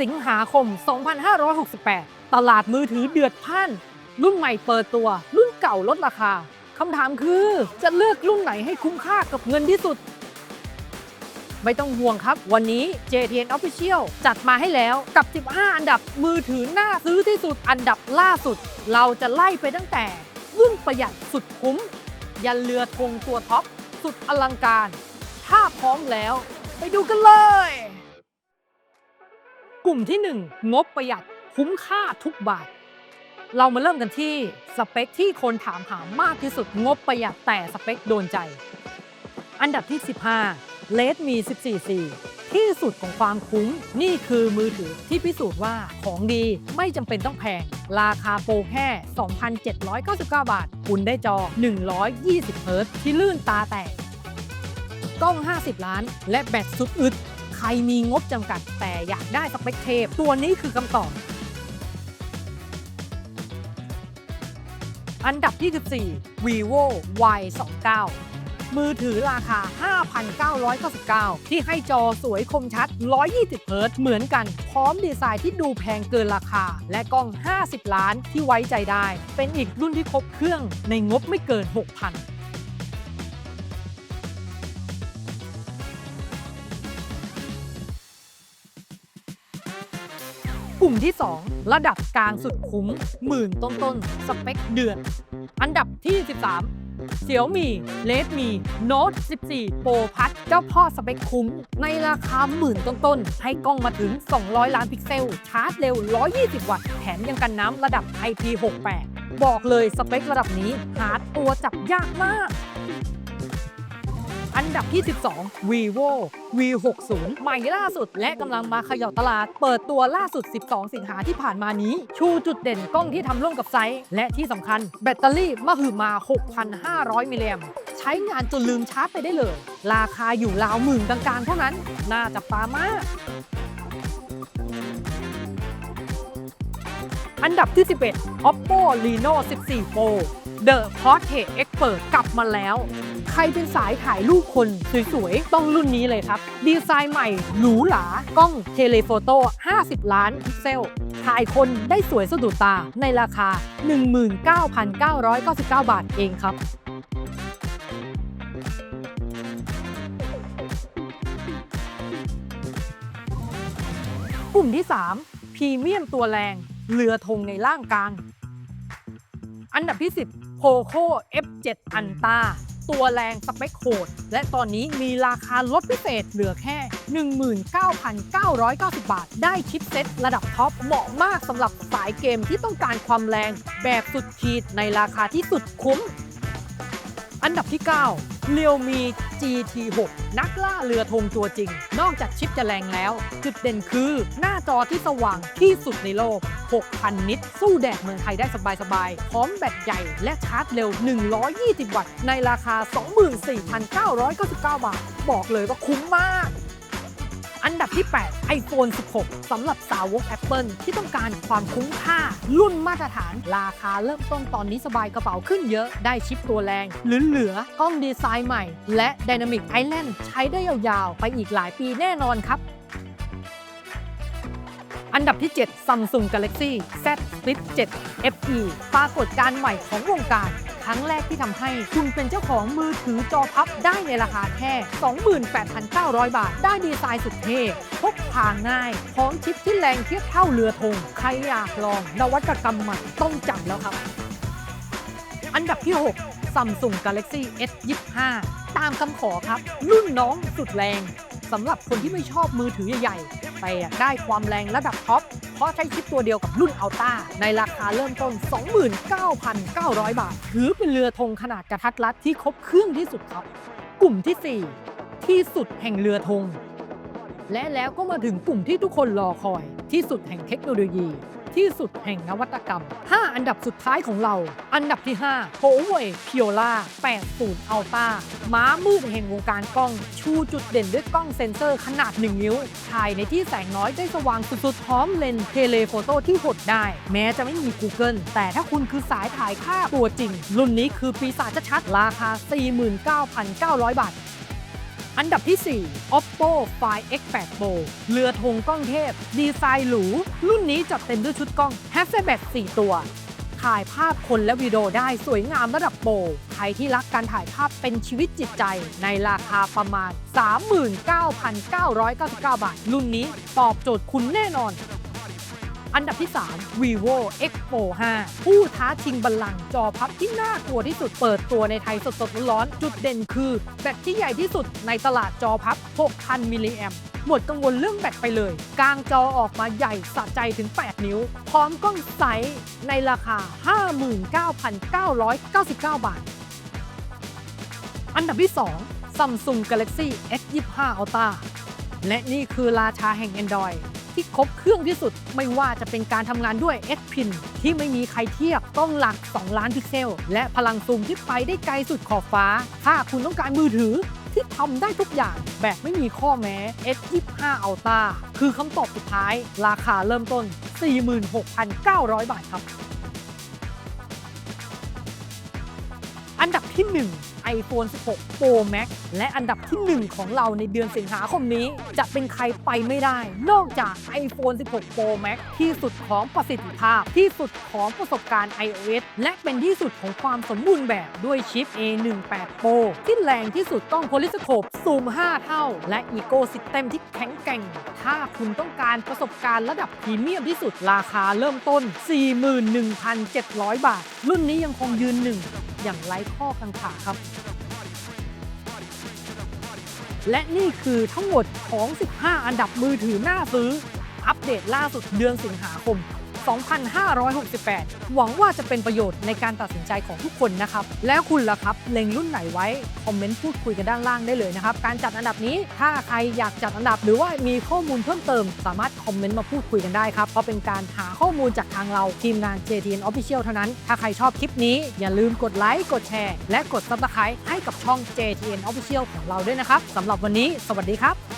สิงหาคม 2568 ตลาดมือถือเดือดพ่าน รุ่นใหม่เปิดตัว รุ่นเก่าลดราคา คำถามคือจะเลือกรุ่นไหนให้คุ้มค่ากับเงินที่สุด ไม่ต้องห่วงครับ วันนี้ JTN Official จัดมาให้แล้วกับ 15 อันดับมือถือน่าซื้อที่สุด อันดับล่าสุด เราจะไล่ไปตั้งแต่ รุ่นประหยัดสุดคุ้ม ยันเรือธงตัวท็อปสุดอลังการ ถ้าพร้อมแล้ว ไปดูกันเลย ลุ่มที่ 1 งบประหยัดคุ้มค่าทุกบาท เรามาเริ่มกันที่สเปคที่คนถามหามากที่สุดงบประหยัดแต่สเปคโดนใจ อันดับที่ 15เลดมี 14C ที่สุดของความคุ้มนี่คือมือถือที่พิสูจน์ว่าของดีไม่จำเป็นต้องแพง ราคาโปรแค่ 2,799 บาท คุณได้จอ 120 เฮิรตซ์ที่ลื่นตาแตกกล้อง 50 ล้าน และแบตสุดอึด ใครมีงบจำกัดแต่อยากได้สเปคเทพตัวนี้คือคำตอบ อันดับที่ 14 vivo y 2 9มือถือราคา 5,999 ที่ให้จอสวยคมชัด 120เฮิรตเหมือนกัน พร้อมดีไซน์ที่ดูแพงเกินราคา และกล้อง 50 ล้านที่ไว้ใจได้ เป็นอีกรุ่นที่ครบเครื่องในงบไม่เกิน 6,000 ลุ่มที่ 2 ระดับกลางสุดคุ้มหมื่นต้นๆสเปคเดือน อันดับที่ 13เสี่ยวมีเลดมีโน้ต14 Pro พัดเจ้าพ่อสเปคคุ้ม ในราคาหมื่นต้นๆให้กล้องมาถึง 200 ล้านพิกเซล ชาร์จเร็ว 120 วัตต์ แถมยังกันน้ำระดับ IP68 บอกเลยสเปคระดับนี้หาตัวจับยากมาก อันดับที่ 12 vivo v60 ใหม่ล่าสุดและกำลังมาเขย่าตลาด เปิดตัวล่าสุด 12 สิงหาที่ผ่านมานี้ ชูจุดเด่นกล้องที่ทำร่วมกับไซส์และที่สำคัญแบตเตอรี่มหึมา 6,500 มิลลิแอมใช้งานจนลืมชาร์จไปได้เลย ราคาอยู่ราวหมื่นกลางๆเท่านั้น น่าจับตามากอันดับที่ 11 oppo reno 14 pro The Portrait Expert กลับมาแล้ว ใครเป็นสายถ่ายรูปคนสวยๆ ต้องรุ่นนี้เลยครับ ดีไซน์ใหม่หรูหรากล้องเทเลโฟโต้ 50 ล้านพิกเซล ถ่ายคนได้สวยสะดุดตาในราคา 19,999 บาทเองครับกลุ่มที่ 3 พรีเมียมตัวแรง เรือธงในล่างกลาง อันดับที่ 10 โคโค่ F7 อันตาตัวแรงสเปคโหดและตอนนี้มีราคาลดพิเศษเหลือแค่ 19,990 บาท ได้ชิปเซ็ตระดับท็อปเหมาะมากสำหรับสายเกมที่ต้องการความแรงแบบสุดขีดในราคาที่สุดคุ้ม อันดับที่9 Realme GT6 นักล่าเรือธงตัวจริง นอกจากชิปจะแรงแล้ว จุดเด่นคือหน้าจอที่สว่างที่สุดในโลก 6,000 นิต สู้แดดเมืองไทยได้สบายๆ พร้อมแบตใหญ่และชาร์จเร็ว 120 วัตต์ ในราคา 24,999 บาท บอกเลยว่าคุ้มมาก อันดับที่ 8 iPhone 16 สำหรับสาวก Apple ที่ต้องการความคุ้มค่า รุ่นมาตรฐาน ราคาเริ่มต้นตอนนี้สบายกระเป๋าขึ้นเยอะได้ชิปตัวแรงเหลือๆกล้องดีไซน์ใหม่ และ Dynamic Island ใช้ได้ยาวๆ ไปอีกหลายปีแน่นอนครับอันดับที่ 7 Samsung Galaxy Z Flip 7 FE ปรากฏการใหม่ของวงการ รั้งแรกที่ทำให้คุณเป็นเจ้าของมือถือจอพับได้ในราคาแค่ 28,900 บาท ได้ดีไซน์สุดเท่พกพาง่าย พร้อมชิปที่แรงเทียบเท่าเรือธงใครอยากลองนวัตกรรมใหม่ต้องจับแล้วครับ อันดับที่ 6 Samsung Galaxy S 25ตามคำขอครับ รุ่นน้องสุดแรงสำหรับคนที่ไม่ชอบมือถือใหญ่ๆแต่อยากได้ความแรงระดับท็อป ราะใช้ชิปตัวเดียวกับรุ่นอัลต้าในราคาเริ่มต้น 29,900 บาท ถือเป็นเรือธงขนาดกระทัดรัดที่ครบเครื่องที่สุดครับ กลุ่มที่ 4 ที่สุดแห่งเรือธงและแล้วก็มาถึงกลุ่มที่ทุกคนรอคอยที่สุดแห่งเทคโนโลยี ที่สุดแห่งนวัตกรรม 5 อันดับสุดท้ายของเรา อันดับที่5 Huawei Piola 80 Ultra ม้ามืดแห่งวงการกล้อง ชูจุดเด่นด้วยกล้องเซ็นเซอร์ขนาด 1 นิ้ว ถ่ายในที่แสงน้อยได้สว่างสุดๆ พร้อมเลนส์เทเลโฟโต้ที่หดได้ แม้จะไม่มี Google แต่ถ้าคุณคือสายถ่ายภาพตัวจริง รุ่นนี้คือปีศาจชัดราคา 49,900 บาท อันดับที่ 4 oppo find x8 pro เรือธงกล้องเทพ ดีไซน์หรู รุ่นนี้จัดเต็มด้วยชุดกล้อง h a s s e l b a t 4ตัว ถ่ายภาพคนและวิดีโอได้สวยงามระดับโปร ใครที่รักการถ่ายภาพเป็นชีวิตจิตใจ ในราคาประมาณ 39,999 บาท รุ่นนี้ตอบโจทย์คุณแน่นอน อันดับที่ 3 vivo x pro 5 ผู้ท้าชิงบัลลังก์จอพับที่น่ากลัวที่สุดเปิดตัวในไทยสดๆร้อนจุดเด่นคือแบตที่ใหญ่ที่สุดในตลาดจอพับ 6,000 มิลลิแอมหมดกังวลเรื่องแบตไปเลย กลางจอออกมาใหญ่สะใจถึง 8 นิ้ว พร้อมกล้องใสในราคา 59,999 บาท อันดับที่ 2 Samsung Galaxy S25 Ultra และนี่คือราชาแห่ง Android ที่ครบเครื่องที่สุด ไม่ว่าจะเป็นการทำงานด้วย S Pen ที่ไม่มีใครเทียบต้องหลัก 2 ล้านพิกเซล และพลังซูมที่ไปได้ไกลสุดขอบฟ้า ถ้าคุณต้องการมือถือที่ทำได้ทุกอย่างแบบไม่มีข้อแม้ S25 Ultra คือคำตอบสุดท้าย ราคาเริ่มต้น 46,900 บาทครับ อันดับที่ 1 iPhone 16 Pro Max และอันดับที่ 1 ของเราในเดือนสิงหาคมนี้ จะเป็นใครไปไม่ได้ นอกจาก iPhone 16 Pro Max ที่สุดของประสิทธิภาพ ที่สุดของประสบการณ์ iOS และเป็นที่สุดของความสมบูรณ์แบบด้วยชิป A18 Pro ที่แรงที่สุดต้องโพลิสโคปซูม 5 เท่า และ Eco System ที่แข็งแกร่ง ถ้าคุณต้องการประสบการณ์ระดับพรีเมียมที่สุดราคาเริ่มต้น 41,700 บาท รุ่นนี้ยังคงยืนหนึ่ง อย่างไร้ข้อกังขาครับ และนี่คือทั้งหมดของ 15 อันดับมือถือน่าซื้อ อัปเดตล่าสุดเดือนสิงหาคม 2568 หวังว่าจะเป็นประโยชน์ในการตัดสินใจของทุกคนนะครับ แล้วคุณล่ะครับ เล็งรุ่นไหนไว้ คอมเมนต์พูดคุยกันด้านล่างได้เลยนะครับ การจัดอันดับนี้ ถ้าใครอยากจัดอันดับหรือว่ามีข้อมูลเพิ่มเติม สามารถคอมเมนต์มาพูดคุยกันได้ครับ เพราะเป็นการหาข้อมูลจากทางเราทีมงาน JTN Official เท่านั้น ถ้าใครชอบคลิปนี้อย่าลืมกดไลค์ กดแชร์ และกด Subscribe ให้กับช่อง JTN Official ของเราด้วยนะครับสำหรับวันนี้ สวัสดีครับ